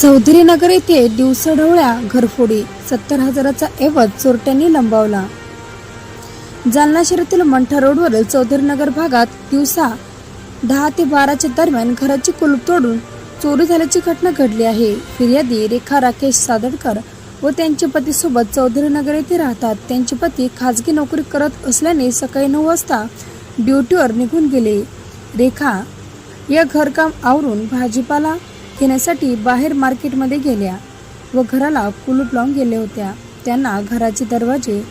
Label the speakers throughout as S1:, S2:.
S1: चौधरी नगर येथे दिवसढवळ्या घरफोडी सत्तर हजाराचा ऐवज चोरट्यांनी लंबावला. जालना शहरातील मंठा रोडवरील चौधरी नगर भागात दिवसा दहा ते बाराच्या दरम्यान घराची कुलूप तोडून चोरी झाल्याची घटना घडली आहे. फिर्यादी रेखा राकेश सादडकर व त्यांच्या पतीसोबत चौधरी नगर येथे राहतात. त्यांचे पती खाजगी नोकरी करत असल्याने सकाळी नऊ वाजता ड्युटीवर निघून गेले. रेखा या घरकाम आवरून भाजीपाला घेण्यासाठी बाहेर मार्केटमध्ये गेल्या व घराला कुलूप लावून गेल्या होत्या. त्यांना घराचे दरवाजे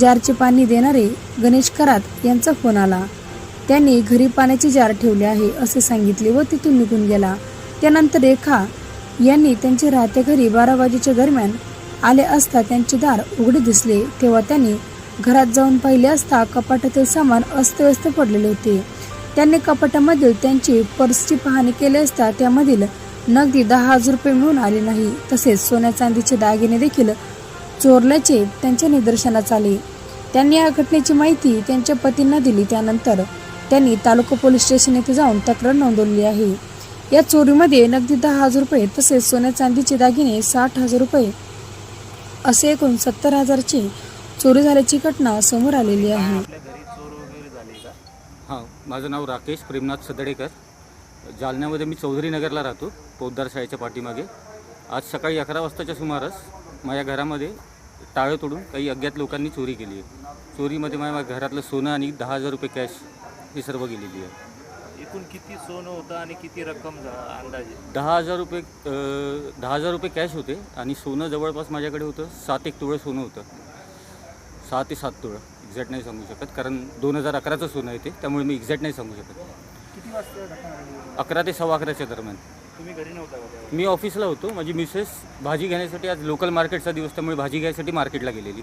S1: जारचे पाणी देणारे गणेश करात यांचा फोन आला. त्यांनी घरी पाण्याचे जार ठेवले आहे असे सांगितले व तिथून निघून गेला. त्यानंतर रेखा यांनी त्यांचे राहत्या घरी बारा वाजेच्या दरम्यान आले असता त्यांचे दार उघडे दिसले. तेव्हा त्यांनी घरात जाऊन पाहिले असता कपाटातील सामान अस्तव्यस्त पडलेले होते. त्यांनी कपाटामधील त्यांची पर्सची पाहणी केली असता त्यामधील नगदी दहा हजार रुपये मिळून आले नाही. तसेच सोन्या चांदीचे दागिने देखील चोरल्याचे त्यांच्या निदर्शनास आले. त्यांनी या घटनेची माहिती त्यांच्या पतींना दिली. त्यानंतर त्यांनी तालुका पोलीस स्टेशन येथे जाऊन तक्रार नोंदवली आहे. या चोरीमध्ये नगदी दहा हजार रुपये तसेच सोन्या चांदीचे दागिने साठ हजार रुपये असे एकूण सत्तर हजारची चोरी झाल्याची घटना समोर आलेली आहे.
S2: आपल्या घरी चोर वगैरे झाले का?
S3: हां माझं नाव राकेश प्रेमनाथ सदडेकर. जालन्यामध्ये मी चौधरी नगरला राहतो पोद्दार शाळेच्या पाठीमागे. आज सकाळी अकरा वाजताच्या सुमारास माझ्या घरामध्ये टाळं तोडून काही अज्ञात लोकांनी चोरी केली आहे. चोरीमध्ये माझ्या घरातलं सोनं आणि दहा हजार रुपये कॅश ही सर्व गेलेली आहे.
S2: एकूण किती सोनं होतं आणि किती रक्कम अंदाजे?
S3: दहा हजार रुपये दहा हजार रुपये कॅश होते आणि सोनं जवळपास माझ्याकडे होतं सात एक तुळं सोनं होतं. सहा ते सात तुळं एक्झॅक्ट नाही सांगू शकत कारण दोन हजार अकराचं सोनं आहे ते त्यामुळे मी एक्झॅक्ट नाही सांगू शकत.
S2: किती वाजता घटना घडली?
S3: अकरा ते सव्वा अकराच्या दरम्यान.
S2: तुम्ही घरी नव्हता का
S3: मी ऑफिसला होतो. माझी मिसेस भाजी घेण्यासाठी आज लोकल मार्केटचा दिवस त्यामुळे भाजी घ्यायसाठी मार्केटला गेलेली.